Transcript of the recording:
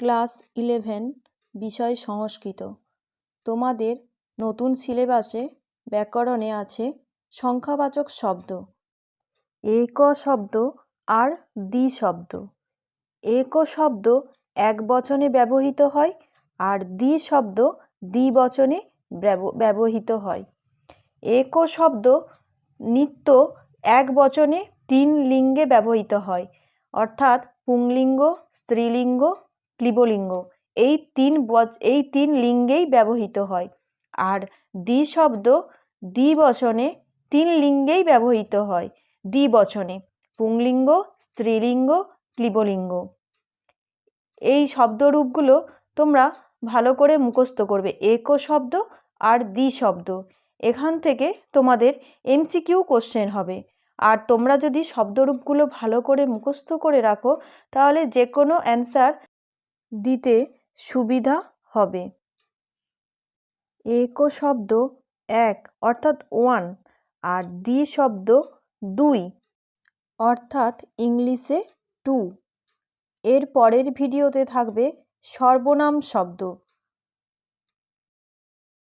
Class eleven, বিষয় সংস্কৃত। তোমাদের নতুন সিলেবাসে ব্যাকরণে আছে সংখ্যাবাচক শব্দ। এক শব্দ আর দ্বি শব্দ। এক শব্দ এক বচনে ব্যবহৃত হয় আর দ্বি শব্দ দ্বিবচনে ব্যবহৃত হয়। এক শব্দ নিত্য এক বচনে তিন লিঙ্গে ব্যবহৃত হয়। অর্থাৎ পুংলিঙ্গ, স্ত্রীলিঙ্গ ক্লীবলিঙ্গ এই তিন এই তিন লিঙ্গেই ব্যবহৃত হয়। আর দ্বি শব্দ দ্বিবচনে তিন লিঙ্গেই ব্যবহৃত হয়। দ্বিবচনে পুংলিঙ্গ, স্ত্রীলিঙ্গ ক্লীবলিঙ্গ এই শব্দরূপগুলো তোমরা ভালো করে মুখস্থ করবে। এক শব্দ আর দ্বি শব্দ এখান থেকে তোমাদের এমসিকিউ কোশ্চেন হবে। আর তোমরা যদি শব্দরূপগুলো ভালো করে মুখস্থ করে রাখো, তাহলে যে কোনো অ্যান্সার দিতে সুবিধা হবে। একো শব্দ এক, অর্থাৎ ওয়ান আর দ্বি শব্দ দুই, অর্থাৎ ইংলিশে টু এর পরের ভিডিওতে থাকবে সর্বনাম শব্দ।